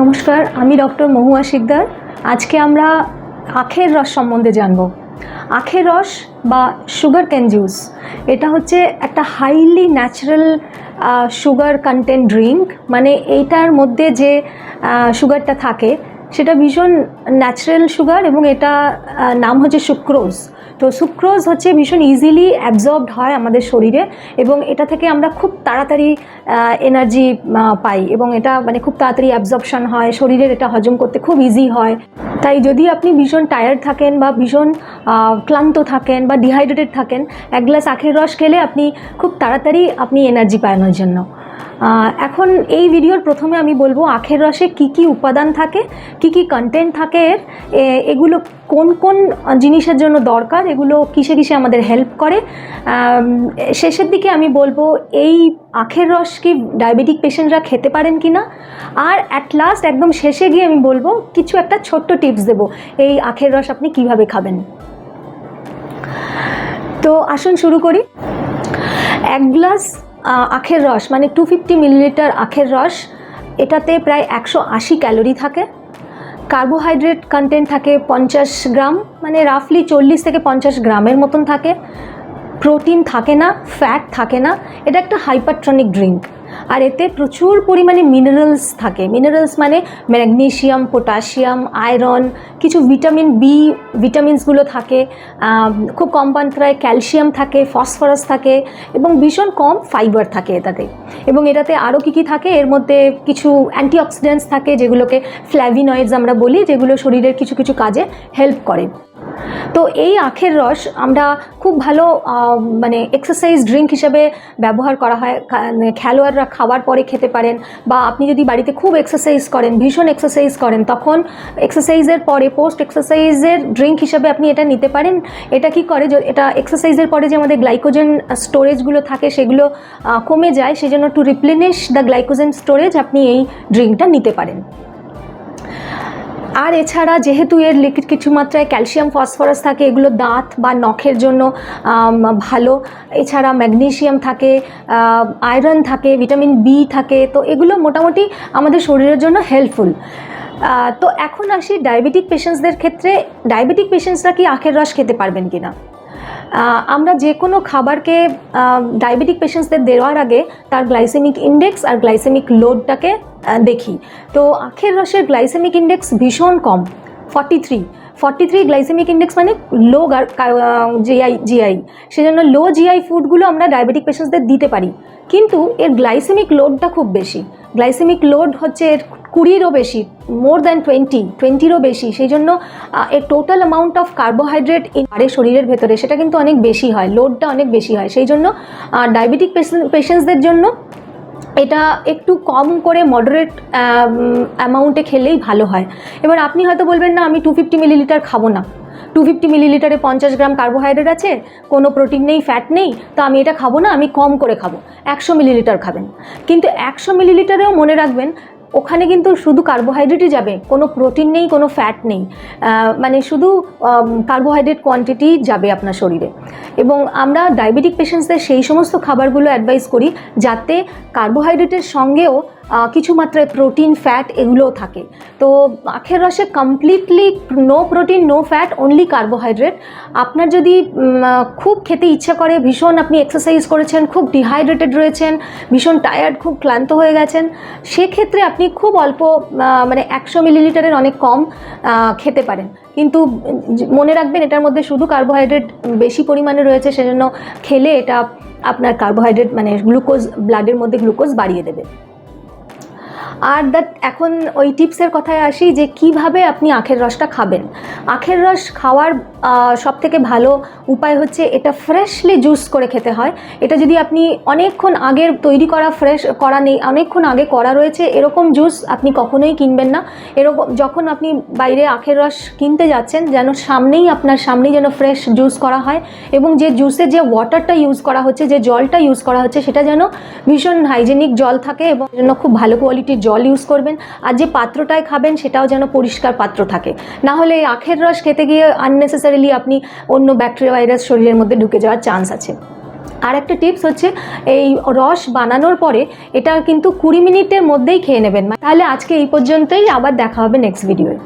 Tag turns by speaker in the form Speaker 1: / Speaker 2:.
Speaker 1: নমস্কার, আমি ডক্টর মহুয়া শিকদার। আজকে আমরা আখের রস সম্বন্ধে জানব। আখের রস বা সুগার ক্যান জুস এটা হচ্ছে একটা highly natural sugar content drink মানে এইটার মধ্যে যে সুগারটা থাকে সেটা ভীষণ ন্যাচারাল সুগার এবং এটা নাম হচ্ছে সুক্রোজ তো সুক্রোজ হচ্ছে ভীষণ ইজিলি অ্যাবজর্বড হয় আমাদের শরীরে এবং এটা থেকে আমরা খুব তাড়াতাড়ি এনার্জি পাই এবং এটা মানে খুব তাড়াতাড়ি অ্যাবজর্পশন হয়, শরীরের এটা হজম করতে খুব ইজি হয়। তাই যদি আপনি ভীষণ টায়ার্ড থাকেন বা ভীষণ ক্লান্ত থাকেন বা ডিহাইড্রেটেড থাকেন, এক গ্লাস আখের রস খেলে আপনি খুব তাড়াতাড়ি আপনি এনার্জি পান ওই জন্য। এখন এই ভিডিওর প্রথমে আমি বলব আখের রসে কি কি উপাদান থাকে, কি কি কন্টেন্ট থাকে এর এগুলো কোন কোন জিনিসের জন্য দরকার, এগুলো কিসে কিসে আমাদের হেল্প করে। শেষের দিকে আমি বলব এই আখের রস কি ডায়াবেটিক পেশেন্টরা খেতে পারেন কি না আর অ্যাট লাস্ট একদম শেষে গিয়ে আমি বলব কিছু একটা ছোট্ট টিপস দেবো, এই আখের রস আপনি কীভাবে খাবেন। তো আসুন শুরু করি। এক গ্লাস আখের রস মানে টু ফিফটি মিলিলিটার আখের রস, এটাতে প্রায় একশো আশি ক্যালোরি থাকে। কার্বোহাইড্রেট কন্টেন্ট থাকে পঞ্চাশ গ্রাম মানে রাফলি চল্লিশ থেকে পঞ্চাশ গ্রামের মতন থাকে। প্রোটিন থাকে না, ফ্যাট থাকে না, এটা একটা হাইপারট্রনিক ড্রিঙ্ক। আর এতে প্রচুর পরিমাণে মিনারেলস থাকে। মিনারেলস মানে ম্যাগনেশিয়াম, পটাশিয়াম, আয়রন, কিছু ভিটামিন বি ভিটামিনসগুলো থাকে খুব কম মাত্রায় ক্যালসিয়াম থাকে, ফসফরাস থাকে এবং ভীষণ কম ফাইবার থাকে এটাতে। এবং এটাতে আরও কী কী থাকে? এর মধ্যে কিছু অ্যান্টিঅক্সিডেন্টস থাকে যেগুলোকে ফ্ল্যাভিনয়েডস আমরা বলি, যেগুলো শরীরের কিছু কিছু কাজে হেল্প করে। তো এই আখের রস আমরা খুব ভালো মানে এক্সারসাইজ ড্রিঙ্ক হিসেবে ব্যবহার করা হয়। মানে খেলোয়াড়রা খাবার পরে খেতে পারেন বা আপনি যদি বাড়িতে খুব এক্সারসাইজ করেন, ভীষণ এক্সারসাইজ করেন, তখন এক্সারসাইজের পরে পোস্ট এক্সারসাইজের ড্রিঙ্ক হিসেবে আপনি এটা নিতে পারেন। এটা কি করে এটা এক্সারসাইজের পরে যে আমাদের গ্লাইকোজেন স্টোরেজগুলো থাকে সেগুলো কমে যায়, সেজন্য to replenish the glycogen storage আপনি এই ড্রিঙ্কটা নিতে পারেন। আর এছাড়া যেহেতু এর লিকুইড কিছু মাত্রায় ক্যালসিয়াম, ফসফরাস থাকে, এগুলো দাঁত বা নখের জন্য ভালো। এছাড়া ম্যাগনেশিয়াম থাকে আয়রন থাকে, ভিটামিন বি থাকে, তো এগুলো মোটামুটি আমাদের শরীরের জন্য হেল্পফুল। তো এখন আসি ডায়াবেটিক পেশেন্টসদের ক্ষেত্রে, ডায়াবেটিক পেশেন্টসরা কি আখের রস খেতে পারবেন কি না আমরা যে কোনো খাবারকে ডায়াবেটিক পেশেন্টসদের দেওয়ার আগে তার গ্লাইসেমিক ইন্ডেক্স আর গ্লাইসেমিক লোডটাকে দেখি। তো আখের রসের গ্লাইসেমিক ইন্ডেক্স ভীষণ কম forty three forty three glycemic index মানে লো জিআই জিআই সেজন্য লো জিআই ফুডগুলো আমরা ডায়াবেটিক পেশেন্টসদের দিতে পারি। কিন্তু এর গ্লাইসেমিক লোডটা খুব বেশি। গ্লাইসেমিক লোড হচ্ছে এর কুড়িরও বেশি মোর দ্যান টোয়েন্টি টোয়েন্টিরও বেশি। সেই জন্য এর টোটাল অ্যামাউন্ট অফ কার্বোহাইড্রেট আরে শরীরের ভেতরে, সেটা কিন্তু অনেক বেশি হয় লোডটা অনেক বেশি হয়। সেই জন্য ডায়াবেটিক পেশেন্টসদের জন্য এটা একটু কম করে মডারেট অ্যামাউন্টে খেলেই ভালো হয়। এবার আপনি হয়তো বলবেন, না, আমি টু ফিফটি মিলিলিটার খাব না। টু ফিফটি মিলিলিটারে পঞ্চাশ গ্রাম কার্বোহাইড্রেট আছে, কোনো প্রোটিন নেই ফ্যাট নেই, তো আমি এটা খাব না, আমি কম করে খাব। একশো মিলিলিটার খাবেন। কিন্তু একশো মিলিলিটারেও মনে রাখবেন ওখানে কিন্তু শুধু কার্বোহাইড্রেটই যাবে, কোনো প্রোটিন নেই, কোনো ফ্যাট নেই। মানে শুধু কার্বোহাইড্রেট কোয়ান্টিটি যাবে আপনার শরীরে। এবং আমরা ডায়াবেটিক পেশেন্টসদের সেই সমস্ত খাবারগুলো অ্যাডভাইস করি, যাতে কার্বোহাইড্রেটের সঙ্গেও কিছু মাত্রায় প্রোটিন ফ্যাট এগুলোও থাকে। তো আখের রসে completely no protein no fat only carbohydrate আপনার যদি খুব খেতে ইচ্ছা করে, ভীষণ আপনি এক্সারসাইজ করেছেন, খুব ডিহাইড্রেটেড রয়েছেন, ভীষণ টায়ার্ড খুব ক্লান্ত হয়ে গেছেন, সেক্ষেত্রে আপনি খুব অল্প মানে একশো মিলিলিটারের অনেক কম খেতে পারেন। কিন্তু মনে রাখবেন, এটার মধ্যে শুধু কার্বোহাইড্রেট বেশি পরিমাণে রয়েছে, সেজন্য খেলে এটা আপনার কার্বোহাইড্রেট মানে গ্লুকোজ ব্লাডের মধ্যে গ্লুকোজ বাড়িয়ে দেবে। আর দ্যাট এখন ওই টিপসের কথায় আসি যে কীভাবে আপনি আখের রসটা খাবেন। আখের রস খাওয়ার সব থেকে ভালো উপায় হচ্ছে এটা ফ্রেশলি জুস করে খেতে হয়। এটা যদি আপনি অনেকক্ষণ আগের তৈরি করা ফ্রেশ করা নেই, অনেকক্ষণ আগে করা রয়েছে, এরকম জুস আপনি কখনোই কিনবেন না। এরকম যখন আপনি বাইরে আখের রস কিনতে যাচ্ছেন, যেন সামনেই আপনার সামনেই যেন ফ্রেশ জুস করা হয় এবং যে জুসের যে ওয়াটারটা ইউজ করা হচ্ছে, যে জলটা ইউজ করা হচ্ছে, সেটা যেন ভীষণ হাইজেনিক জল থাকে এবং জন্য খুব ভালো কোয়ালিটির জল ইউজ করবেন আর যে পাত্রটায় খাবেন সেটাও যেন পরিষ্কার পাত্র থাকে। না হলে এই আখের রস খেতে গিয়ে আননেসেসারিলি আপনি অন্য ব্যাকটেরিয়া ভাইরাস শরীরের মধ্যে ঢুকে যাওয়ার চান্স আছে। আর একটা টিপস হচ্ছে, এই রস বানানোর পরে এটা কিন্তু কুড়ি মিনিটের মধ্যেই খেয়ে নেবেন। তাহলে আজকে এই পর্যন্তই, আবার দেখা হবে নেক্সট ভিডিওয়ে